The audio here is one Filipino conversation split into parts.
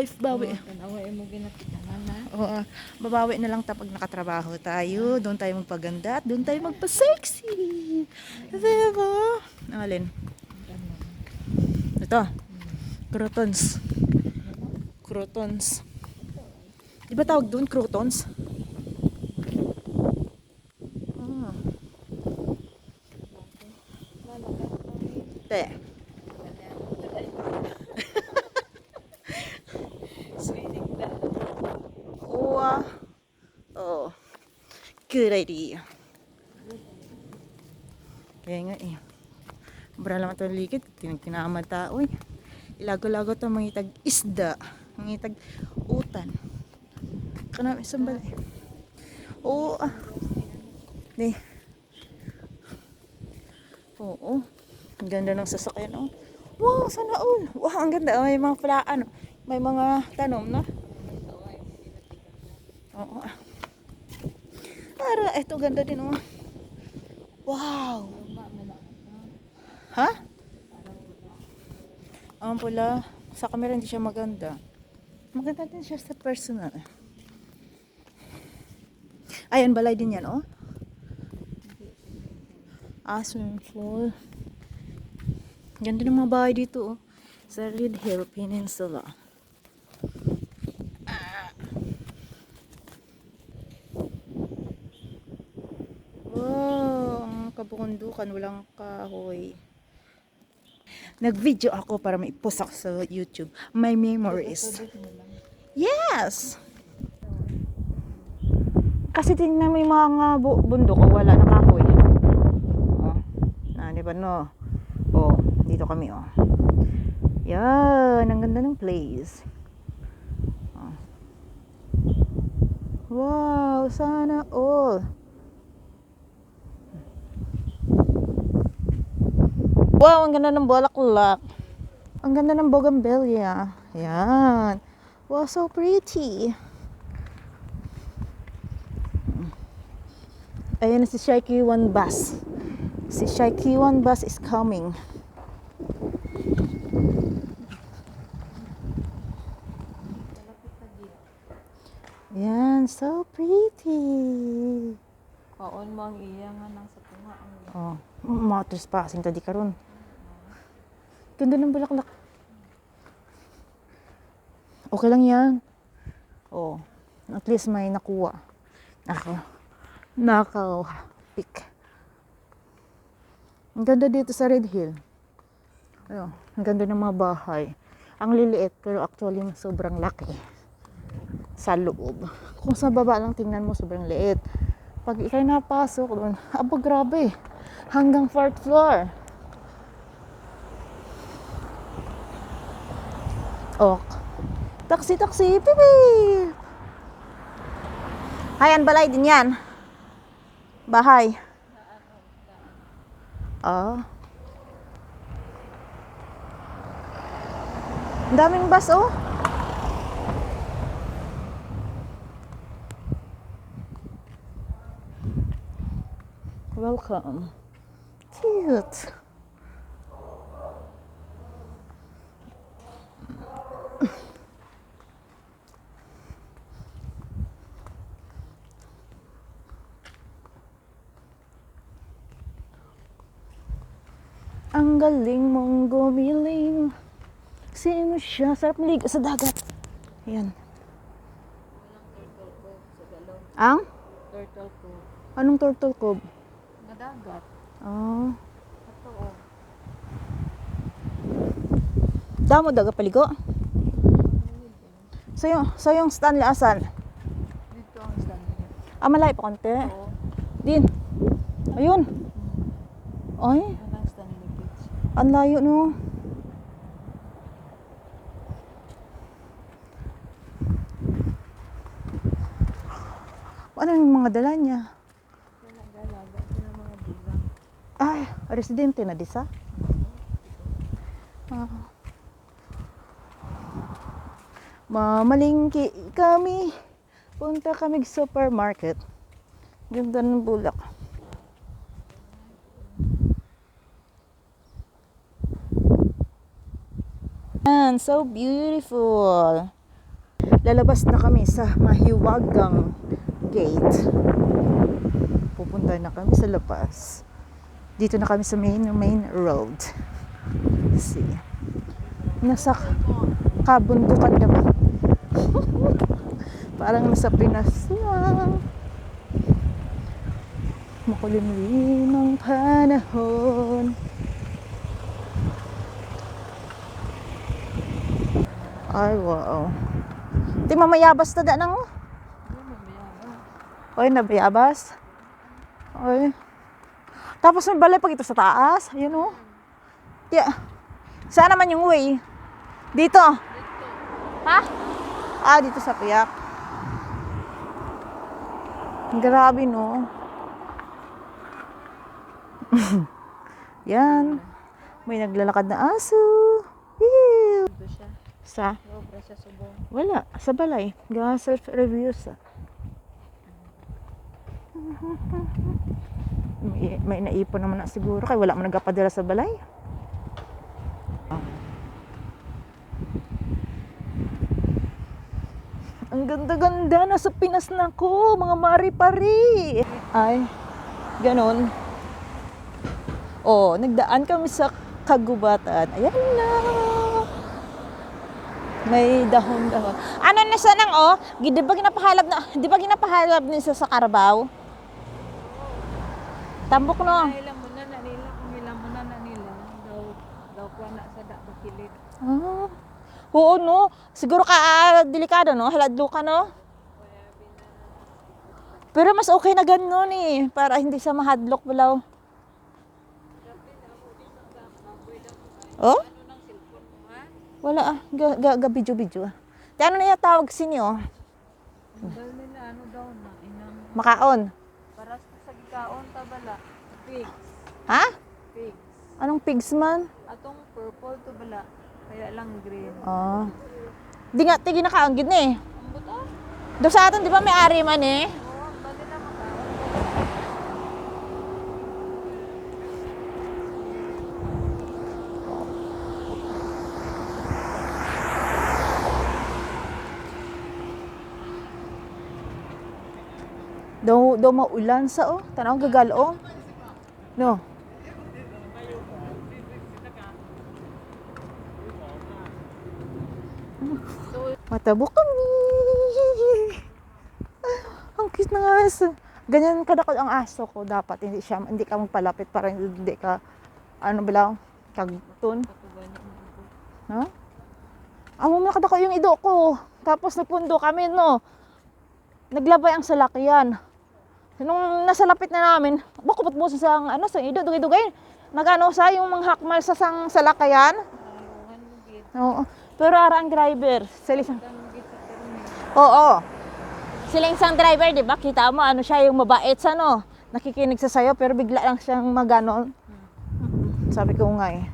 life. Bawi. Tanawa mo ginapitanan na. Oo, babawi na lang tapos nakatrabaho tayo. Doon tayo magpaganda at doon tayo magpa-sexy. Diba? Alin? Ito. Crotons. Crotons. Di ba tawag doon? Crotons? Ah. Te. Swimming na. Wow. Oh. Good idea. Kaya nga eh. Bara lang ito likid. Tinagtinamad tao eh. Ilago-lago ito mga itag isda. Mga itag utan. Kana isang bala eh. Oo ah. Di. Oo. Ang ganda ng sasakyan oh. Wow, sana all. Wow, ang ganda. May mga pala, ano, may mga tanom na. Oo. ah. Para, ito ganda din oh. Wow. Ha? Ang pula, sa camera hindi siya maganda. Maganda din siya sa personal. Ayan, balay din yan, oh. Ah, swimming pool. Ganda ng mga bahay dito, oh. Sa Red Hill Peninsula. Wow, ang kabundukan, walang kahoy. Nag-video ako para maipost ako sa YouTube. My memories. Yes! Kasi tingnan mo yung mga bu- bundok, oh, wala na kahoy. Oh, na, di ba no? Oh, dito kami, oh. Yan, ang ganda ng place. Oh. Wow, sana all. Wow, ang ganda ng bulaklak. Ang ganda ng bougainvillea. Yan. Wow, so pretty. Ayan na si Shaiki One Bus. Si Shaiki One Bus is coming. Yan, so pretty. Kaon mo ang iya nga nang sa tunga. ang Oh, mga trespassing tadi karon. Ganda ng bulaklak. Okay lang yan. Oh, at least may nakuha. Ako. Nakaw. Pick. Ang ganda dito sa Red Hill. Ayun, ang ganda ng mga bahay. Ang liliit pero actually sobrang laki sa loob. Kung sa baba lang tingnan mo sobrang liit. Pag ikay napasok doon, aba grabe. Hanggang fourth floor. Oh. Taxi, taxi. Pipi. Hayan, balay din yan. Bahay. Ah. Ang daming bus, oh. Welcome. Cute. Ang galing mong gumiling. Sino siya? Sarap maligo sa dagat. Ayan. Ang? turtle ko. Anong turtle cove? Nadagat. Oh. Ato oh. Damo daga paligo. So yung, so yung Stanley asan? Dito ang stand. Ah, malay pa konti. Oo. Din. Ayun. Ay, ni Beach. ang layo no. Ano yung mga dala niya? Ay, residente na disa. Ah. Mamalingki kami. Punta kami sa supermarket. Ganda ng bulak. And so beautiful. lalabas na kami sa Mahiwagang Gate. Pupunta na kami sa labas. Dito na kami sa main main road. See. Nasa kabundukan naman. Parang nasa Pinas lang. Makulimlim ang panahon. Ay, wow. Di mamayabas na da nang. Oy, nabayabas. Oy. Tapos may balay pag ito sa taas. Ayun oh. Yeah. Saan naman yung way? Dito. Ha? Ah, dito sa piyak. Grabe no. Yan. May naglalakad na aso. Ew. Sa? Wala. Sa balay. Gawa self-review sa. May, may naipon naman na siguro. Kaya wala mo nagpapadala sa balay. Ang ganda-ganda. Nasa Pinas na ako. Mga mari-pari. Ay, ganon. Oh, nagdaan kami sa kagubatan. Ayan na. May dahon-dahon. Ano na sa nang oh? Di ba ginapahalab na, di ba ginapahalab ni sa Carabao? Tambok no. Ilang mo na nila, kung ilang mo na nila, daw, daw kuha na sa dapat kilit. Ah. Oo no. Siguro ka ah, delikado no, haladlo ka no. Pero mas okay na ganun eh, para hindi sa mahadlok bulaw. Oh? Wala ah, ga, ga, ga video video ah. Ano na yung tawag sinyo? Ano daw na, inang, Makaon. Para sa gikaon tabala, pigs, Ha? pigs. Anong pigs man? Atong purple to bala, kaya lang green. Ah. Di nga, tigi nakaanggid na eh. Ang buto? Do sa atin, di ba may ari man eh? Do maulan sa oh. Tanaw gagalo oh. No. Matabo kami. Ang cute ng aso. Ganyan kadakot ang aso ko. Dapat hindi siya, hindi ka magpalapit para hindi ka, ano bilaw, kagtun. Ha? Amo na kadako yung ido ko. Tapos nagpundo kami, no. Naglabay ang salakyan. Nung nasa lapit na namin, bako ba't mo sa sang, ano, sa ido, dugay-dugay. Nagano sa yung mga hakmal sa sang salakayan. Oo. Pero ara ang driver. Sa termi. oo. Sila isang driver, di ba? Kita mo, ano siya, yung mabait sa, no. Nakikinig sa sayo, pero bigla lang siyang magano. Sabi ko nga eh.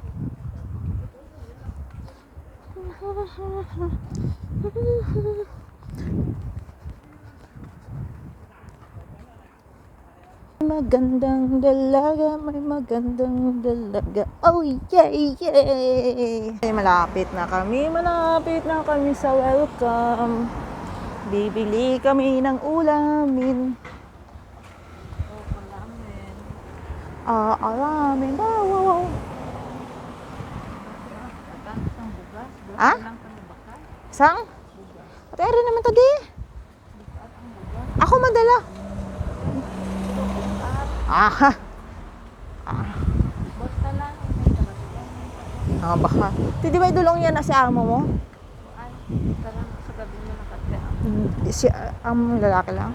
Magandang dalaga, may magandang dalaga. Oh, yay! Ay, malapit na kami, malapit na kami sa welcome. Bibili kami ng ulamin. Ah, alamin. Wow, wow, wow. Bugas Ah? Sang? Ere naman tadi. Ako madala. Aha. Basta lang. Ah, baka. Di di ba idulong yan na si amo mo? Ay, karang sa gabi mo nakatya. Hmm, Si ah, amo mo lalaki lang?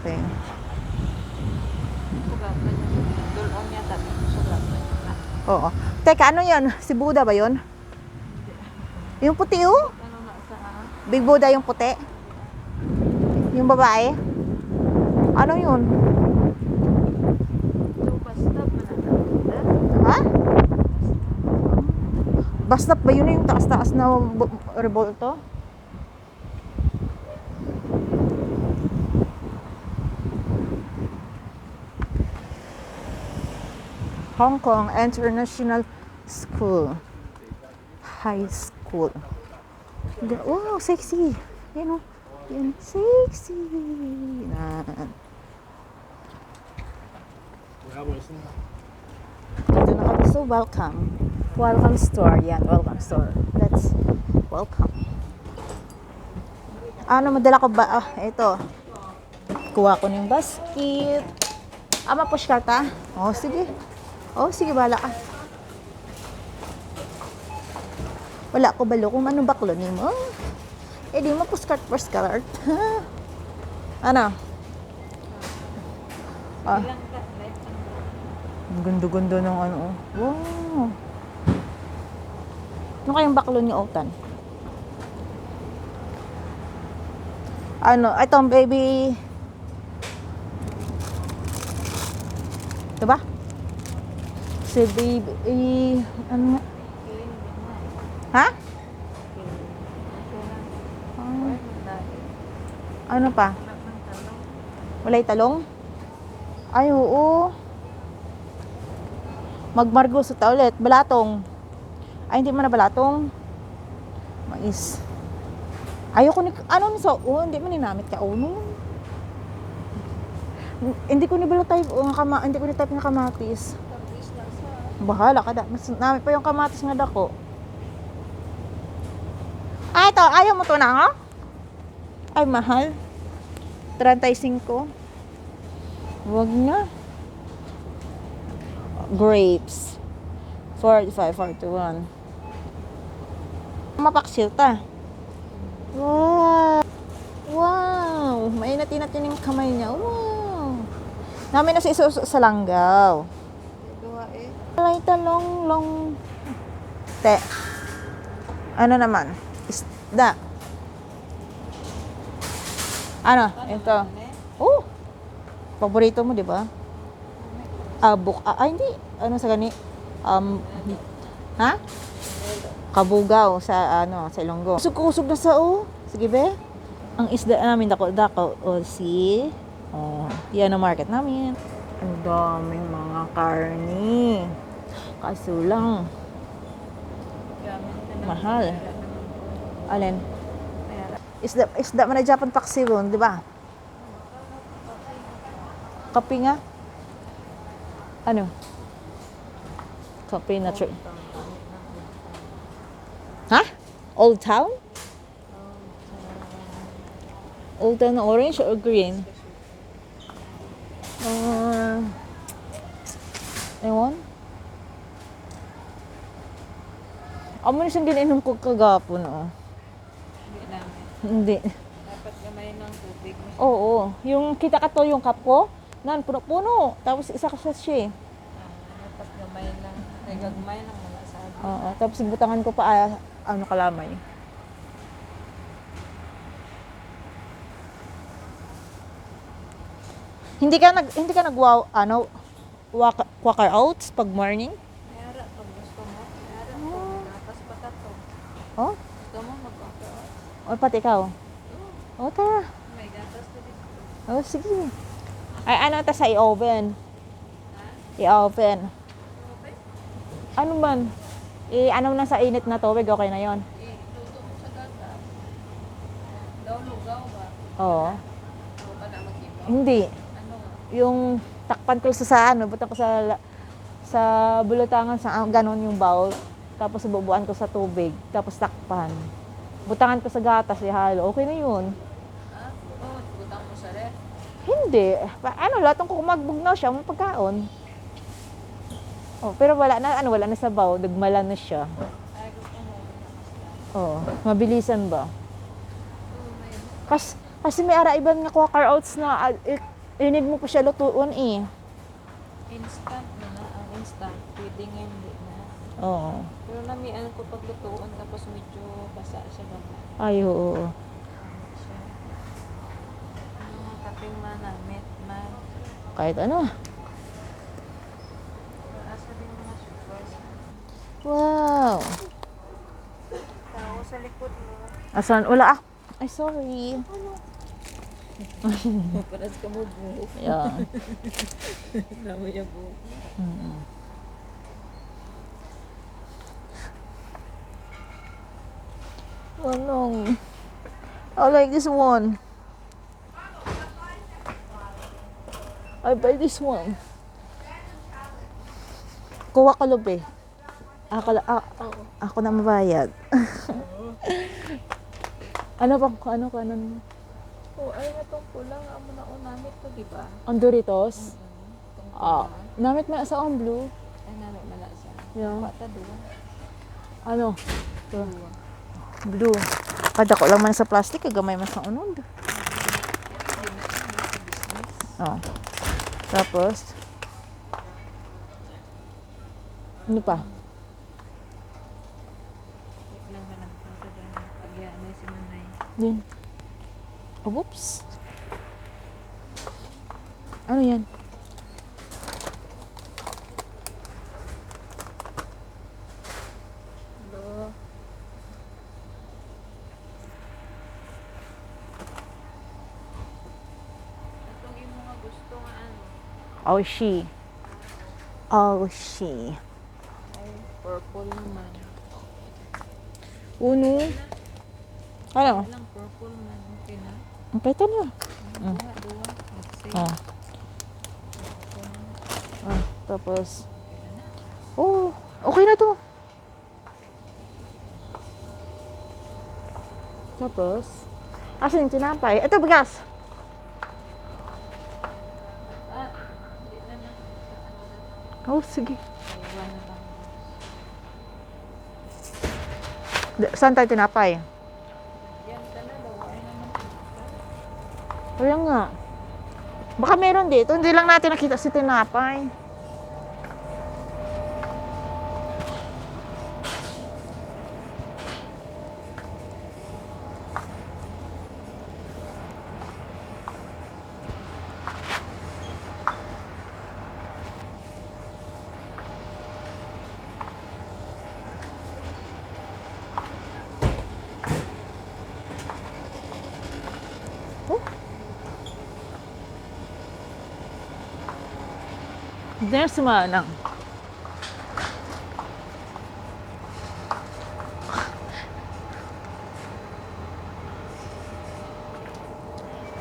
Okay. Dulong niya niya. Oo. Teka, ano yan? Si Buddha ba yon? Yung puti oh? Ah? Big Buddha yung puti? Yung babae? Ano yun? So, basta manatanda. Ha? Basta ba yun yung taas-taas na revolto? Hong Kong International School. High School. Wow, sexy. Yan o. Yan. Sexy. Yan. Dito na kami. So, welcome. Welcome store. Yan, welcome store. Let's welcome. Ano, madala ko ba? Ah, ito. Kuha ko ng basket. Ah, ma-push ka ta? Oh, sige. Oh, sige, bala ka. Wala ko balo kung anong baklo ni mo. Eh, di mo push-cart, push-cart. ano? Ah. Ilang ka, light ang Ang ganda-ganda ng ano. oh. Wow. Ano kayong baklo ni Otan? Ano, itong baby. Ito ba? Si baby, eh, ano. Ha? Ah, ano pa? Walay talong? Ay, oo. Magmargo sa ulit. Balatong. Ay, hindi mo na balatong. Mais. Ayoko ni... Ano ni so? Oh, hindi mo ninamit ka. Oh, no. Hindi ko ni type oh, kama, hindi ko ni type ng kamatis. Bahala ka da. Mas namit pa yung kamatis nga dako. Ay, ito. Ayaw mo to na, ha? Ay, mahal. 35. Wag na. Grapes. 45, 41. Mapaksil ta. Wow. Wow. Mainat-inat yun yung kamay niya. Wow. Namin na si Isus sa langgaw. duha eh. Alay talong long. Te. Ano naman? Isda. Ano? Ito. Oh. Paborito mo, di ba? Abok. Ah, hindi. Ano sa gani? Um, ha? Kabugaw sa ano, sa Ilonggo. Kusog-kusog na sa oh. Sige be. Ang isda namin dako dako o si Oh, yan ang market namin. Ang daming mga karni. Kaso lang. Mahal. Alin? Isda, isda man na Japan paksi ron, di ba? Kape nga. Ano? Kape na tree. Ha? Old Town? Old Town orange or green? Uh, ewan. Amo na siyang ginainom ko kagapon, oh. Hindi namin. Hindi. Dapat gamay ng tubig. Oo, yung kita ka to yung cup ko, nan puno-puno. Tapos isa ka sachet. Ah, dapat gamay lang. Ay, gagmay lang. Oo, tapos butangan ko pa ah, ano kalamay. Hindi ka nag hindi ka nag ano walk, walker oats pag morning? Mayara pag gusto mo. Mayara pag natas pa ka to. Oh, Gusto mo magkakaot. o pati ikaw. Oh, tara. May gatas na dito. Oh, sige. Ay, ano ta sa i-oven? I-oven. Ano man? I, ano na sa init na tubig, okay na yon. Eh, luto mo sa gatas. Daw lugaw ba? Oo. Ba na mag-iba? Hindi. Ano? Yung takpan ko sa, sa ano, butang ko sa sa bulutangan sa ah, ganon yung bowl. Tapos bubuan ko sa tubig. Tapos takpan. Butangan ko sa gatas, ihalo. Okay na yun. Ah. Butang mo sa ref. Hindi. Pa- ano, latong ko magbugnaw siya, mga pagkaon. Oh, pero wala na, ano, wala na sa bowl. Nagmala na siya. Oo. Mabilisan ba? Oo, may Kas, kasi may araiban nga quaker oats na uh, inid mo pa siya lutuon eh. instant na na. Ang instant. Pwede nga hindi na. Oo. Pero namian ko paglutuan tapos medyo basa siya ba? Ay, oo. Ano nga kaping manamit man. Kahit ano. Asa din mga sugars. Wow. Tao sa likod mo. Asan? Wala ah. Ay, sorry. Paras ka mo buhok. Yeah. Naman yung buhok. Mm-mm. Anong? I like this one. I buy this one. Kuha ka lobe. Ako, la- ah, ako na mabayad. ano pa, ano ka, ano, Oh, ay na tong pulang amo na unamit to, di ba? ang Doritos? Tong Ah, pula. namit man sa on blue. Ay namit mala siya. Yeah. Pata duwa. Ano? Duwa. Blue. Kada ko lang man sa plastic, kagamay man sa unod. Oh. Tapos, ano pa? Lang ka nagpunta doon. Pagya na si Din. Oh, whoops. Ano yan? Do. Itong imo nga gusto nga ano. Oh, she. Oh, she. Ay, purple naman. Uno. Ano? Lang purple man. Okay na. Ang peta na. Oh. Ah, tapos. Oh, okay na to. Tapos, asan yung tinapay? Ito, bigas. Na na. Oh, sige. Na Saan tayo tinapay? Kaya nga. Baka meron dito. Hindi lang natin nakita si tinapay. There's si Manang.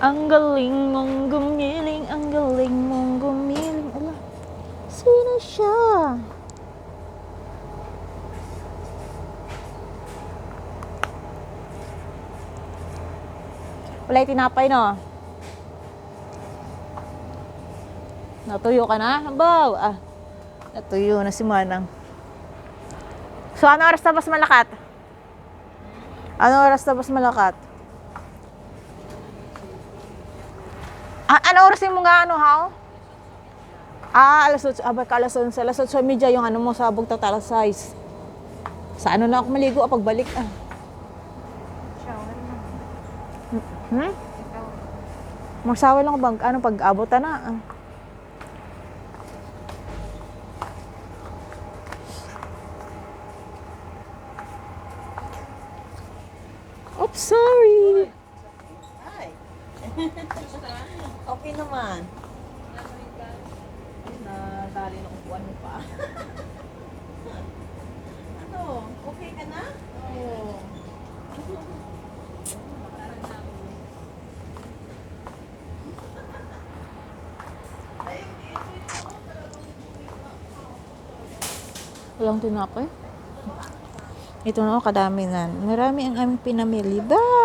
Ang galing mong gumiling, ang galing mong gumiling. Ala, sino siya? Wala tinapay, no? Natuyo ka na? Baw! Ah, natuyo na si Manang. So, ano oras tapos malakat? Ano oras tapos malakat? Ah, ano oras yung mga ano, how? Ah, alas 8, abay ka alas 11, alas 8 media yung ano mo sa total size. Sa ano lang ako maligo ah, pagbalik ah. Shower na. Hmm? Magsawa lang bang, ano, pag-abot na ah. Sorry. Hi. okay naman. Nadali na upuan mo pa. ano? Okay ka na? Oo. Walang tinapay. Ito na, oh, kadami na. Marami ang aming pinamili. Ba!